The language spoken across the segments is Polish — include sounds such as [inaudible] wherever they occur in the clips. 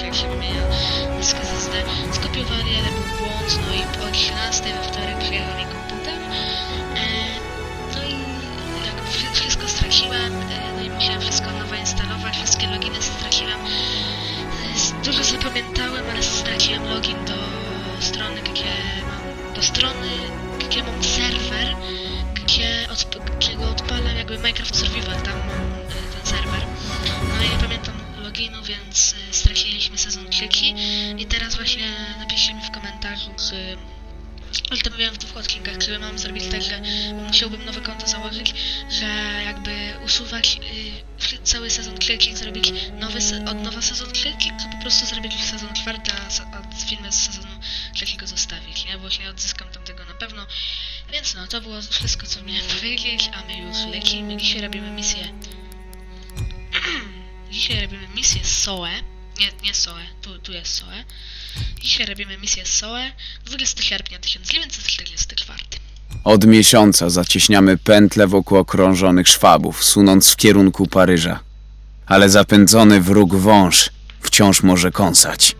relationship czy ale to mówiłem w dwóch odcinkach, które mam zrobić tak, że musiałbym nowe konto założyć, że jakby usuwać y, cały sezon trzeci, zrobić nowy, se- od nowa sezon trzeci, czy po prostu zrobić sezon czwarty, a, se- a filmy z sezonu trzeciego zostawić, nie? Bo nie odzyskam tamtego na pewno. Więc no, to było wszystko, co miałem [laughs] powiedzieć, a my już lecimy. Dzisiaj robimy misję... [clears throat] Dzisiaj robimy misję SOE. Nie, nie SOE, tu, tu jest SOE. Dzisiaj robimy misję SOE 20 sierpnia 1944. Od miesiąca zacieśniamy pętle wokół okrążonych szwabów, sunąc w kierunku Paryża. Ale zapędzony wróg wąż wciąż może kąsać.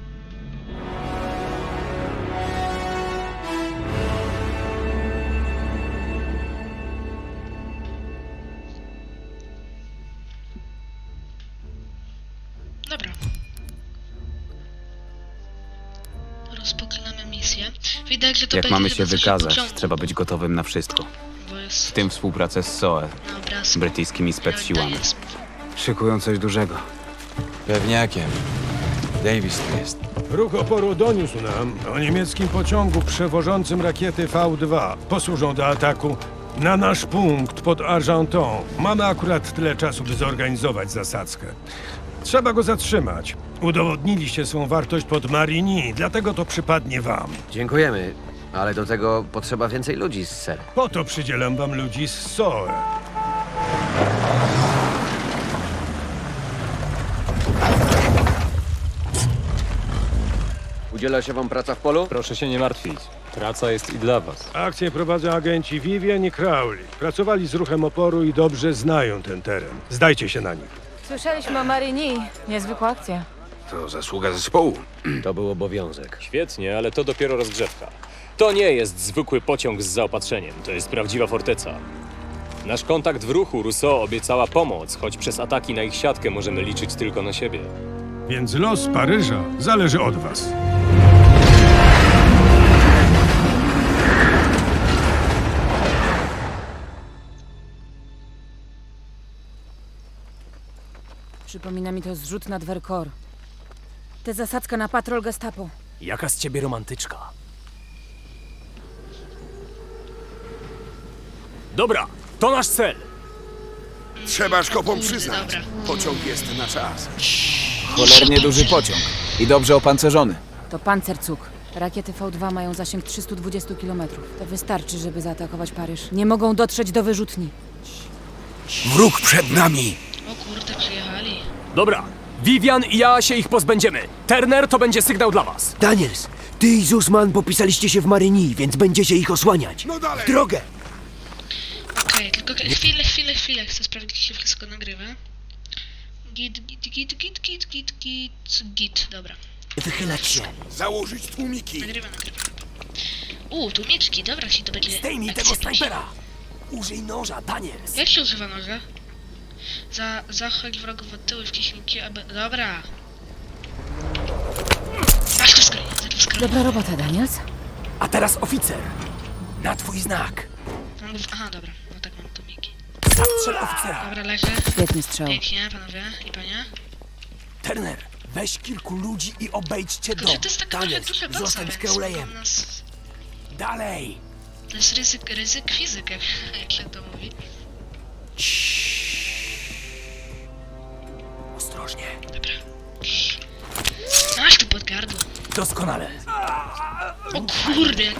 Widać, że to Jak będzie mamy chyba się coś wykazać, trzeba być gotowym na wszystko. Bo jest W tym współpracę z SOE, na obrazku. brytyjskimi specsiłami. to jest. Szykują coś dużego. Pewniakiem. Davis tu jest. Ruch oporu doniósł nam o niemieckim pociągu przewożącym rakiety V2. Posłużą do ataku na nasz punkt pod Argenton. Mamy akurat tyle czasu, by zorganizować zasadzkę. Trzeba go zatrzymać. Udowodniliście swą wartość pod Marigny, dlatego to przypadnie wam. Dziękujemy, ale do tego potrzeba więcej ludzi, ser. Po to przydzielam wam ludzi z SOE. Udziela się wam praca w polu? Proszę się nie martwić. Praca jest i dla was. Akcję prowadzą agenci Vivian i Crowley. Pracowali z ruchem oporu i dobrze znają ten teren. Zdajcie się na nich. Słyszeliśmy o Maryni. Niezwykła akcja. To zasługa zespołu. [clears throat] To był obowiązek. Świetnie, ale to dopiero rozgrzewka. To nie jest zwykły pociąg z zaopatrzeniem, to jest prawdziwa forteca. Nasz kontakt w ruchu Rousseau obiecała pomoc, choć przez ataki na ich siatkę możemy liczyć tylko na siebie. Więc los Paryża zależy od was. Przypomina mi to zrzut nad Vercors. Tę zasadzkę na patrol gestapo. Jaka z ciebie romantyczka? Dobra, to nasz cel. Trzeba szkopom przyznać. Pociąg jest na czas. Cholernie duży pociąg. I dobrze opancerzony. To pancercuk. Rakiety V2 mają zasięg 320 km. To wystarczy, żeby zaatakować Paryż. Nie mogą dotrzeć do wyrzutni. Wróg przed nami. O kurde, przyjechali. Dobra, Vivian i ja się ich pozbędziemy. Turner to będzie sygnał dla was. Daniels, ty i Zusman popisaliście się w Maryni, więc będziecie ich osłaniać. No dalej. W drogę! Okej, tylko chwilę, chwilę, chwilę. Chcę sprawdzić, czy się wszystko nagrywa. Git, git, git, git, git, git, git, git. Dobra. Wychylać się. Założyć tłumiki. Nagrywa, nagrywa. Uuu, tu mieczki, dobra, ci to będzie... Zdejmij tego akcja snajpera! Użyj noża, Daniels! Jak się używa noża? Za, zachodź wrogów od tyłu i wciśnijcie, aby... Dobra. Masz to za to skryję. Dobra robota, Daniels. A teraz oficer! Na twój znak! Mam go w... Aha, dobra. No tak, mam tu miki. Zastrzel oficera! Dobra, leży. Świetny strzał. Pięknie, panowie i panie. Turner, weź kilku ludzi i obejdźcie Tylko, dom. to jest taka trochę Daniels, duża baza, zostań z więc Crowleyem. mogą nas... Dalej! To jest ryzyk, ryzyk fizyk, jak, jak się to mówi. Doskonale. O kurde, jak...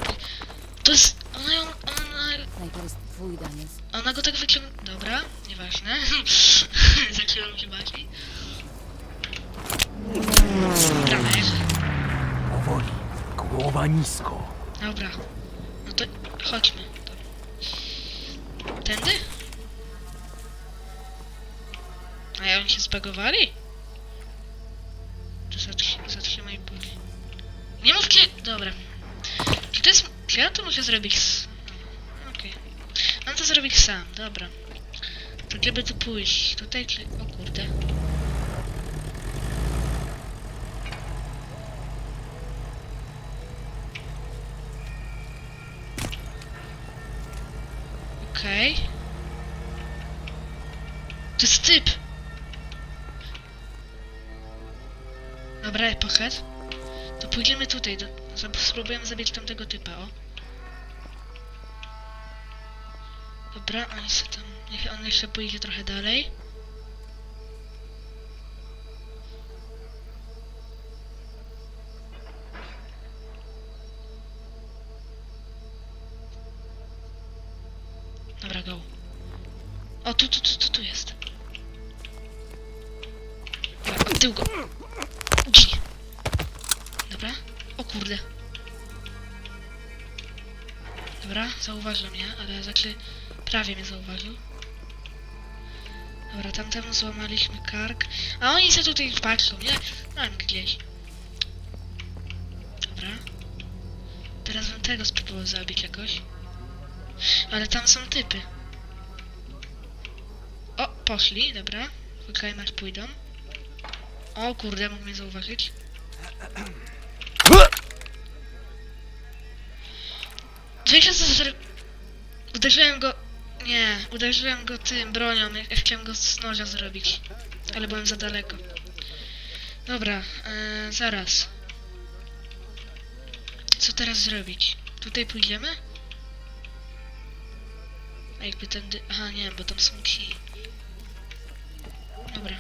To jest... Ona ją... Ona... Najpierw to jest twój Daniels. Ona go tak wyciągnęła. Dobra, nieważne. [laughs] Zaczęłam się bardziej. Bramek. Powoli, głowa nisko. Dobra. No to chodźmy. Tędy? A ja oni się zbagowali? Mówcie! Dobra. Czy to jest... Czy ja to muszę zrobić s... Okej. Mam to zrobić sam, dobra. To gdzie by tu pójść? Tutaj czy... O kurde. Okej. To jest typ! Dobra, epochет. Pójdziemy tutaj, do, spróbujemy zabić tamtego typa, o. Dobra, oni se tam, niech on jeszcze pójdzie trochę dalej. Znaczy prawie mnie zauważył. Dobra, tamtemu złamaliśmy kark. A oni się tutaj patrzą, nie? Mam gdzieś. Dobra. Teraz bym tego spróbował zabić jakoś. Ale tam są typy. O, poszli, dobra. Czekajmy aż pójdą. O kurde, mógł mnie zauważyć. Wiecie co. Uderzyłem go... Nie, uderzyłem go tym bronią, jak chciałem go z noża zrobić. Ale byłem za daleko. Dobra, e, zaraz. Co teraz zrobić? Tutaj pójdziemy? A jakby tędy... Aha, nie, bo tam są ci. Dobra.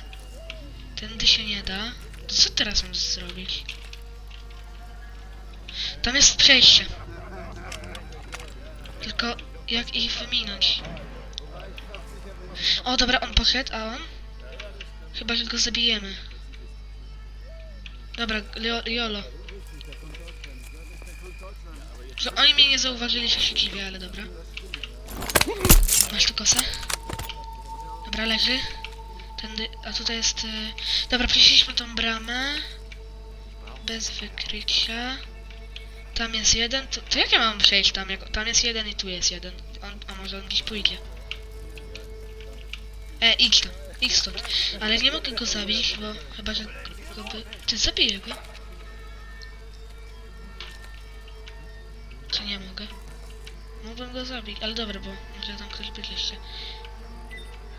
Tędy się nie da. To co teraz mam zrobić? Tam jest przejście. Tylko jak ich wyminąć? O, dobra, on poszedł, a on? Chyba, że go zabijemy. Dobra, Jolo. Że oni mnie nie zauważyli, się dziwię, ale dobra. Masz tu kosę? Dobra, leży. Tędy, a tutaj jest... Y... Dobra, przeszliśmy tą bramę. Bez wykrycia. Tam jest jeden, to, to jak ja mam przejść tam? Jak, tam jest jeden i tu jest jeden. On, a może on gdzieś pójdzie. E, idź tam, idź stąd. Ale nie mogę go zabić, bo chyba, że go by... Czy zabiję go? Czy nie mogę? Mógłbym go zabić, ale dobra, bo może tam ktoś być jeszcze.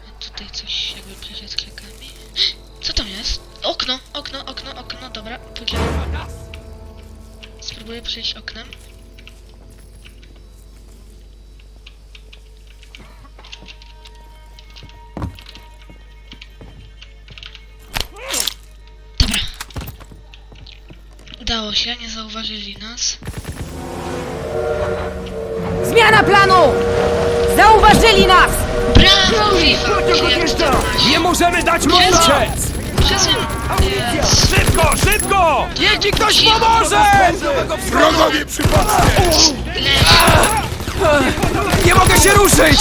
A tutaj coś jakby przejść klikami. Co tam jest? Okno, okno, okno, okno, dobra, pójdziemy. Spróbuję przejść oknem. Dobra. Udało się, nie zauważyli nas. Zmiana planu! Zauważyli nas! Brawo? Nie możemy dać mu uciec! Przesuń! Szybko, szybko! Niech ci ktoś pomoże! Wrogowie przy podstępie! Leży. Nie mogę się ruszyć!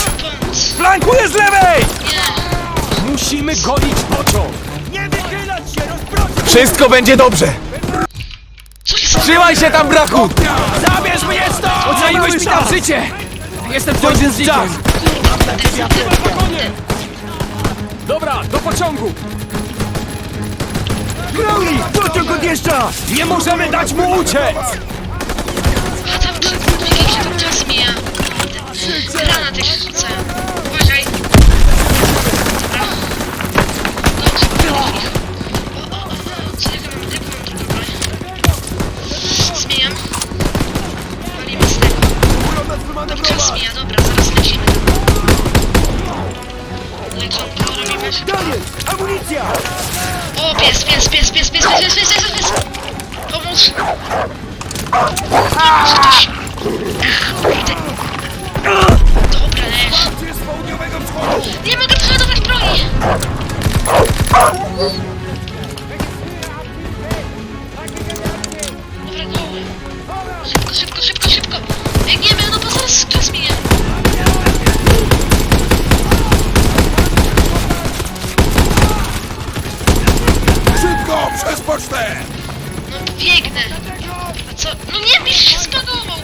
Flankuję z lewej! Nie. Musimy gonić pociąg! Nie wychylać się, rozproszę! Wszystko będzie dobrze! Trzymaj się tam, brachu! Zabierz mnie stąd! Ocaliłeś mi tam życie! Jestem wciąż z Dobra, do pociągu! Crowley, pociąg odjeżdża! Nie możemy dać mu uciec! A tam czy że tam czas mija. Granaty się rzucają. Uważaj. Dobra. Dobrze, dobrze. O, o, o, o. Co jaką mam, mam? Zmieniam. Tego. Czas mija, dobra, zaraz lecimy. Zaklęczonki, które mi weź. Daniel! Amunicja! O, pies, pies, pies, pies, pies, pies, pies, pies, pies, pies! Pomóż! Pomóż też! Ach, kurde. Dobra, leż. Nie mogę przeładować broni! Dobra, go! Szybko, szybko, szybko, szybko! Biegniemy, no bo zaraz czas minie! pocztę! No biegnę! No co? No nie, mi się spadował!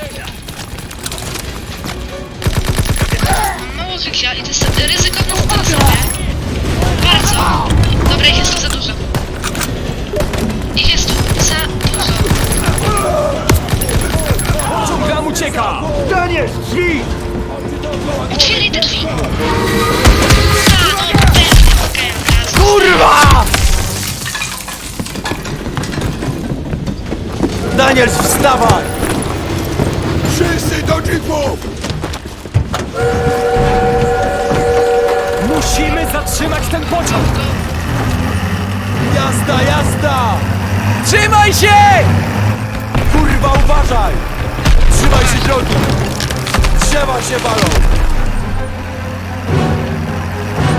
Wstawaj! Wszyscy do jeepów! Musimy zatrzymać ten pociąg! Jazda, jazda! Trzymaj się! Kurwa, uważaj! Trzymaj się drogi! Drzewa się balą!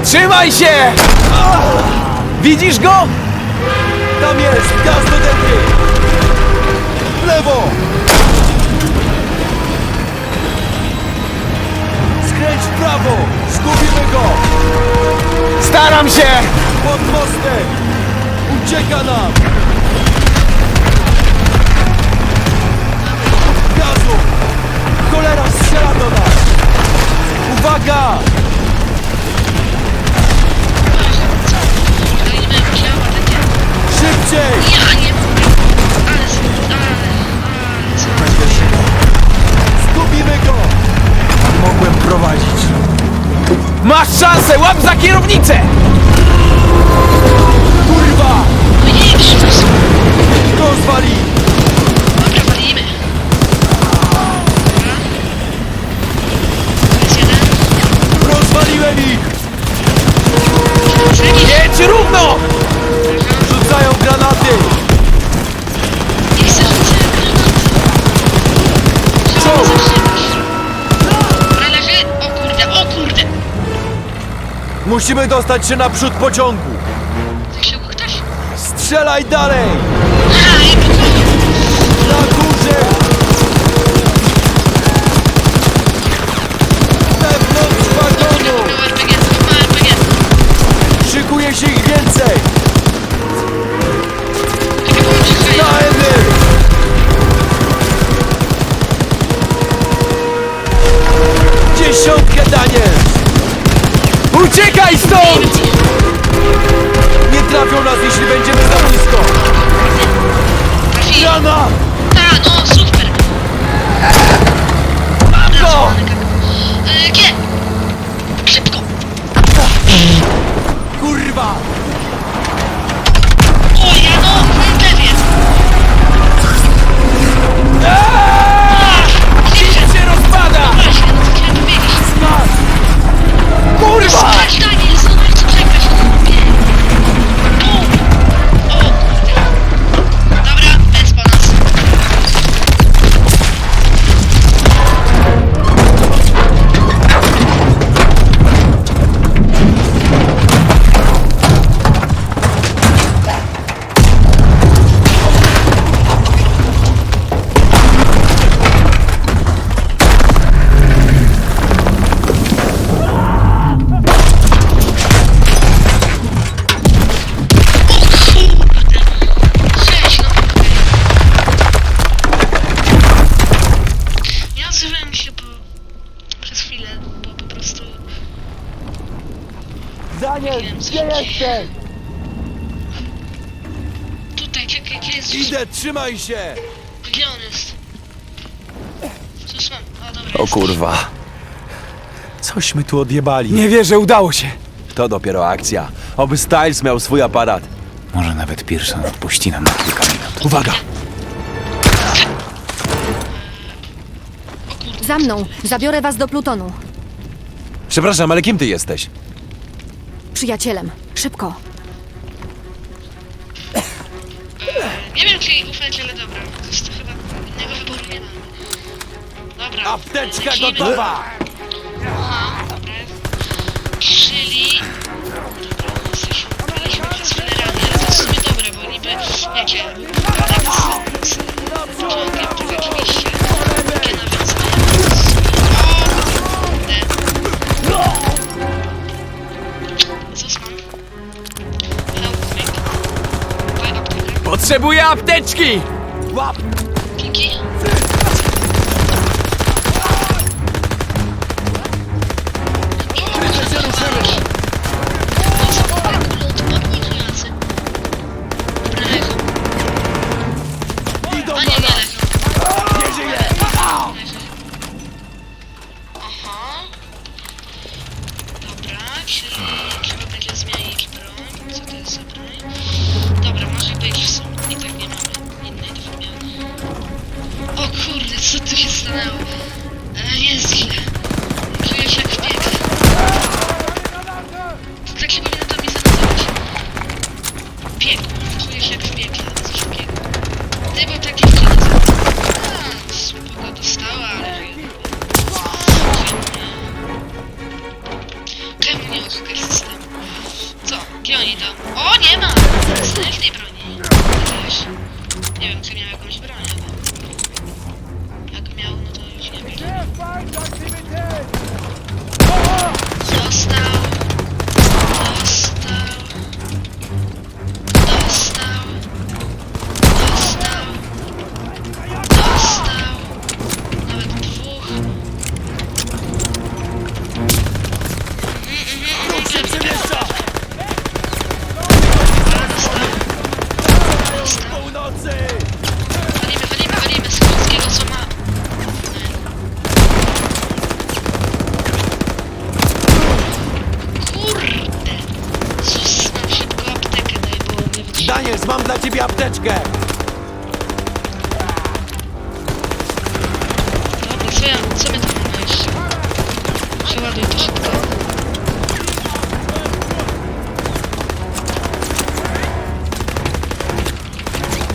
Trzymaj się! Widzisz go? Tam jest! Gaz do dęby! W lewo! Skręć w prawo! Zgubimy go! Staram się! Pod mostem! Ucieka nam! Musimy dostać się naprzód pociągu! Ktoś? Strzelaj dalej! Uciekaj stąd! Nie trafią nas, jeśli będziemy za blisko! Rana! A, no super. Go! E, G. Szybko. Kurwa! O, ja no, lewie. Lift Kurwa! Daniel, gdzie jesteś? Tutaj, czekaj, gdzie jest... Idę, trzymaj się! Gdzie on jest? Cóż mam? O, dobra, O jest. kurwa. Cośmy tu odjebali. Nie wierzę, udało się! To dopiero akcja. Oby Styles miał swój aparat. Może nawet Pearson odpuści nam na kilka minut. Uwaga! Za mną! Zabiorę was do Plutonu. Przepraszam, ale kim ty jesteś? Przyjacielem. Szybko. Nie wiem, czy jej ufać, ale dobra. To jest to chyba innego wyboru nie mamy. Dobra. Apteczka lecimy. gotowa! Aha, dobra. Czyli... Dobra, jesteśmy przez rany, ale to jest w sumie dobre, bo niby, wiecie, kontakt z, z pociągiem, to rzeczywiście takie Potrzebuję apteczki! Jak w piekle. Coś. Ty, bo tak jeszcze spoko dostała, ale... Czemu nie oszukać systemu? Co? Gdzie oni to? O, nie ma! Następnej broni. Też. Nie wiem, czy miał jakąś broń,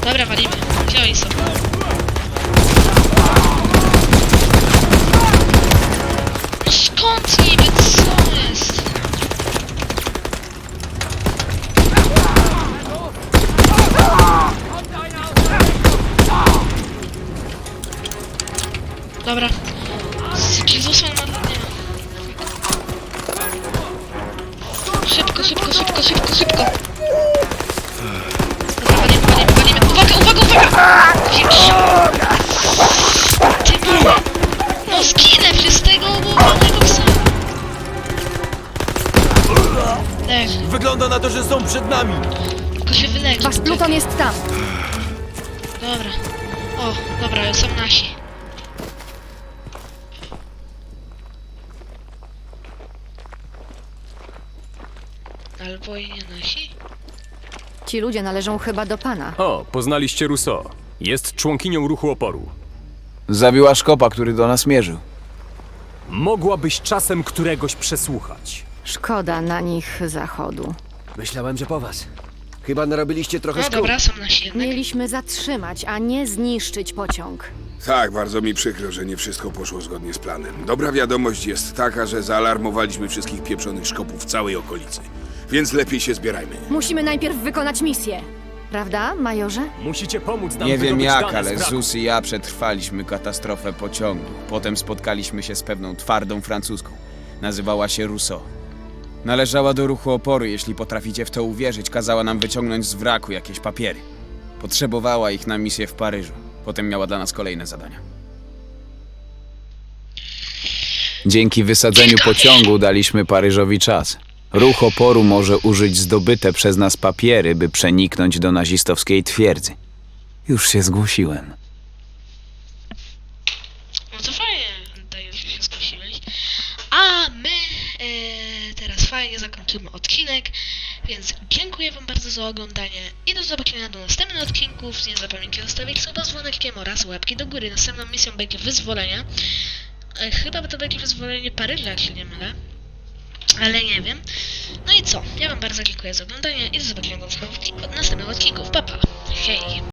Dobra, walimy. Gdzie oni są? No skąd? Dobra. Wygląda na to, że są przed nami! tylko się wyleczy. Wasz pluton jest tam. Dobra. O, dobra, są nasi. Albo i nie nasi? Ci ludzie należą chyba do pana. O, poznaliście Rousseau. Jest członkinią ruchu oporu. Zabiła szkopa, który do nas mierzył. Mogłabyś czasem któregoś przesłuchać. Szkoda na nich zachodu. Myślałem, że po was. Chyba narobiliście trochę No szkół. dobra, są nasi jednak. Mieliśmy zatrzymać, a nie zniszczyć pociąg. Tak, bardzo mi przykro, że nie wszystko poszło zgodnie z planem. Dobra wiadomość jest taka, że zaalarmowaliśmy wszystkich pieprzonych szkopów w całej okolicy. Więc lepiej się zbierajmy. Musimy najpierw wykonać misję. Prawda, majorze? Musicie pomóc nam Nie wiem wydobyć jak, dane ale z. Zus i ja przetrwaliśmy katastrofę pociągu. Potem spotkaliśmy się z pewną twardą francuską. Nazywała się Rousseau. Należała do ruchu oporu, jeśli potraficie w to uwierzyć. Kazała nam wyciągnąć z wraku jakieś papiery. Potrzebowała ich na misję w Paryżu. Potem miała dla nas kolejne zadania. Dzięki wysadzeniu pociągu daliśmy Paryżowi czas. Ruch oporu może użyć zdobyte przez nas papiery, by przeniknąć do nazistowskiej twierdzy. Już się zgłosiłem. No to fajnie, Dajesz, że się zgłosiłeś. A my e, teraz fajnie zakończymy odcinek, więc dziękuję wam bardzo za oglądanie i do zobaczenia do następnych odcinków. Nie zapomnijcie zostawić suba z dzwoneczkiem oraz łapki do góry. Następną misją będzie wyzwolenie. Chyba to będzie wyzwolenie Paryża, się nie mylę. Ale nie wiem. No i co? Ja wam bardzo dziękuję za oglądanie i do zobaczenia do następnych odcinków. Pa, pa. Hej!